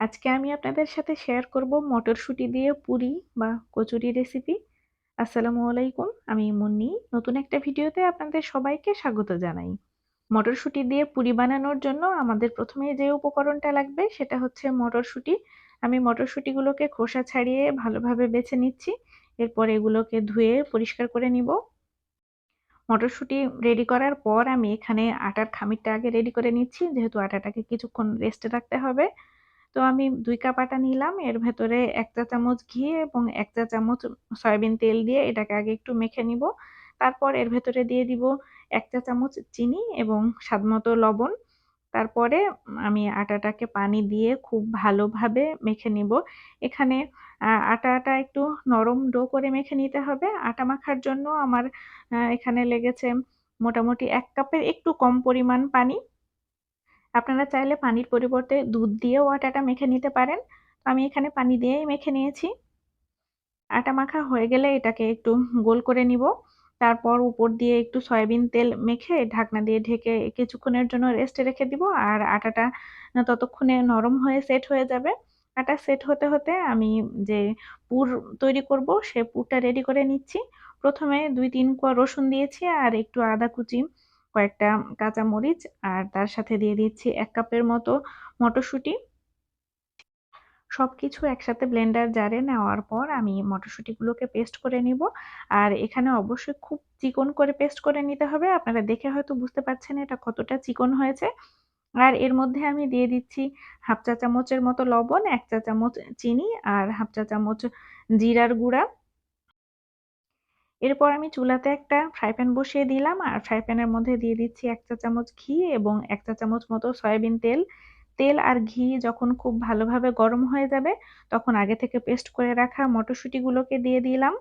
আজকে আমি আপনাদের সাথে শেয়ার করব মটরশুঁটি দিয়ে পুরি বা কচুরি রেসিপি আসসালামু আলাইকুম, আমি মুন্নি। নতুন একটা ভিডিওতে আপনাদের সবাইকে স্বাগত জানাই। মটরশুঁটি দিয়ে পুরি বানানোর জন্য আমাদের প্রথমে যে উপকরণটা লাগবে সেটা হচ্ছে মটরশুঁটি। আমি মটরশুঁটিগুলোকে খোসা ছাড়িয়ে ভালোভাবে বেছে নিচ্ছি। এরপর এগুলোকে ধুয়ে পরিষ্কার করে নিব। মটরশুঁটি রেডি করার পর আমি এখানে আটার খামিরটা আগে রেডি করে নিচ্ছি। যেহেতু আটাটাকে কিছুক্ষণ রেস্টে রাখতে হবে। তো আমি দুই কাপ আটা নিলাম, এর ভেতরে এক চা চামচ ঘি এবং এক চা চামচ সয়াবিন তেল দিয়ে এটাকে আগে একটু মেখে নিব। তারপর এর ভেতরে দিয়ে দিব এক চা চামচ চিনি এবং স্বাদমতো লবণ। তারপরে আমি আটাটাকে পানি দিয়ে খুব ভালোভাবে মেখে নিব। এখানে আটাটা একটু নরম ডো করে মেখে নিতে হবে। আটা মাখার জন্য আমার এখানে লেগেছে মোটামুটি এক কাপের একটু কম পরিমাণ পানি। আপনারা চাইলে পানির পরিবর্তে দুধ দিয়েও আটাটা মেখে নিতে পারেন। আমি এখানে পানি দিয়েই মেখে নিয়েছি। আটা মাখা হয়ে গেলে এটাকে একটু গোল করে নিব। তারপর উপর দিয়ে একটু সয়াবিন তেল মেখে ঢাকনা দিয়ে ঢেকে কিছুক্ষণের জন্য রেস্টে রেখে দিব। আর আটাটা ততক্ষণে নরম হয়ে সেট হয়ে যাবে। আটা সেট হতে হতে আমি যে পুর তৈরি করব, সে পুরটা রেডি করে নিচ্ছি। প্রথমে দুই তিন কোয়া রসুন দিয়েছি আর একটু আদা কুচি কয়েকটা কাঁচা মরিচ আর তার সাথে দিয়ে দিচ্ছি এক কাপের মতো মটরশুঁটি। সব কিছু একসাথে ব্লেন্ডার জারে নেওয়ার পর আমি মটরশুঁটিগুলোকে পেস্ট করে নিব। আর এখানে অবশ্যই খুব চিকন করে পেস্ট করে নিতে হবে। আপনারা দেখে হয়তো বুঝতে পারছেন এটা কতটা চিকন হয়েছে। আর এর মধ্যে আমি দিয়ে দিচ্ছি হাফ চা চামচের মতো লবণ, এক চা চামচ চিনি আর হাফ চা চামচ জিরার গুঁড়া। এরপর আমি চুলাতে একটা ফ্রাই প্যান বসিয়ে দিলাম আর ফ্রাই প্যানের মধ্যে দিয়ে দিচ্ছি এক চা চামচ ঘি এবং এক চা চামচ মতো সয়াবিন তেল। তেল আর ঘি যখন খুব ভালোভাবে গরম হয়ে যাবে, তখন আগে থেকে পেস্ট করে রাখা মটরশুঁটিগুলোকে দিয়ে দিলাম।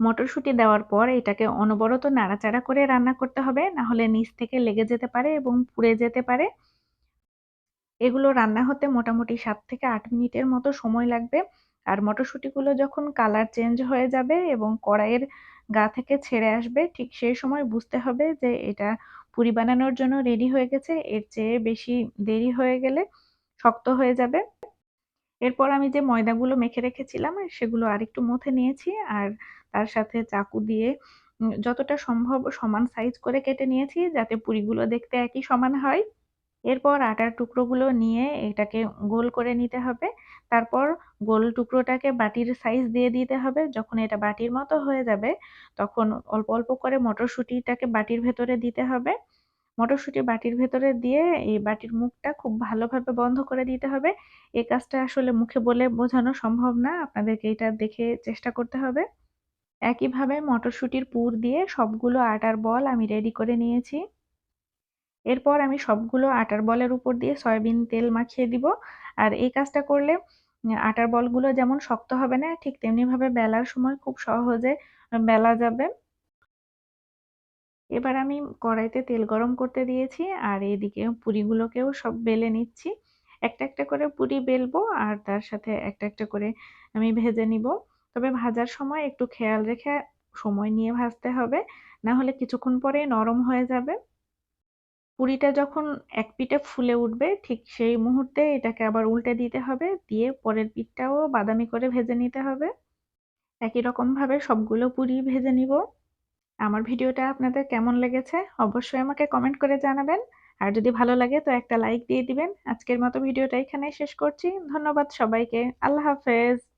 মটরশুঁটি দেওয়ার পর এটাকে অনবরত নাড়াচাড়া করে রান্না করতে হবে, না হলে নিচ থেকে লেগে যেতে পারে এবং পুড়ে যেতে পারে। এগুলো রান্না হতে মোটামুটি সাত থেকে আট মিনিটের মতো সময় লাগবে। আর মটরশুঁটিগুলো যখন কালার চেঞ্জ হয়ে যাবে এবং কড়াইয়ের গা থেকে ছেড়ে আসবে, ঠিক সেই সময় বুঝতে হবে যে এটা পুরি বানানোর জন্য রেডি হয়ে গেছে। এর চেয়ে বেশি দেরি হয়ে গেলে শক্ত হয়ে যাবে। এরপর আমি যে ময়দাগুলো মেখে রেখেছিলাম, সেগুলো আরেকটু মথে নিয়েছি আর তার সাথে চাকু দিয়ে যতটা সম্ভব সমান সাইজ করে কেটে নিয়েছি যাতে পুরিগুলো দেখতে একই সমান হয়। এরপর আটার টুকরোগুলো নিয়ে এটাকে গোল করে নিতে হবে। তারপর গোল টুকরোটাকে বাটির সাইজ দিয়ে দিতে হবে। যখন এটা বাটির মতো হয়ে যাবে, তখন অল্প অল্প করে মটরশুঁটিটাকে বাটির ভেতরে দিতে হবে। মটরশুঁটি বাটির ভেতরে দিয়ে এই বাটির মুখটা খুব ভালোভাবে বন্ধ করে দিতে হবে। এই কাজটা আসলে মুখে বলে বোঝানো সম্ভব না। আপনাদেরকে এটা দেখে চেষ্টা করতে হবে। একইভাবে মটরশুঁটির পুর দিয়ে সবগুলো আটার বল আমি রেডি করে নিয়েছি। এরপর আমি সবগুলো আটার বলের উপর দিয়ে সয়াবিন তেল মাখিয়ে দিব। আর এই কাজটা করলে আটার বলগুলো যেমন শক্ত হবে না, ঠিক তেমনিভাবে বেলার সময় খুব সহজে বেলা যাবে। এবার আমি কড়াইতে তেল গরম করতে দিয়েছি, আর এদিকে পুরিগুলোকেও সব বেলে নিচ্ছি। একটা একটা করে পুরি বেলবো, আর তার সাথে একটা একটা করে আমি ভেজে নিব। তবে ভাজার সময় একটু খেয়াল রেখে সময় নিয়ে ভাজতে হবে না হলে কিছুক্ষণ পরে নরম হয়ে যাবে। পুরিটা যখন এক পিঠে ফুলে উঠবে, ঠিক সেই মুহূর্তে এটাকে আবার উল্টে দিতে হবে, দিয়ে পরের পিঠটাও বাদামি করে ভেজে নিতে হবে। একই রকমভাবে সবগুলো পুরি ভেজে নিব। আমার ভিডিওটা আপনাদের কেমন লেগেছে অবশ্যই আমাকে কমেন্ট করে জানাবেন। আর যদি ভালো লাগে তো একটা লাইক দিয়ে দিবেন। আজকের মতো ভিডিওটা এখানেই শেষ করছি। ধন্যবাদ সবাইকে। আল্লাহ হাফেজ।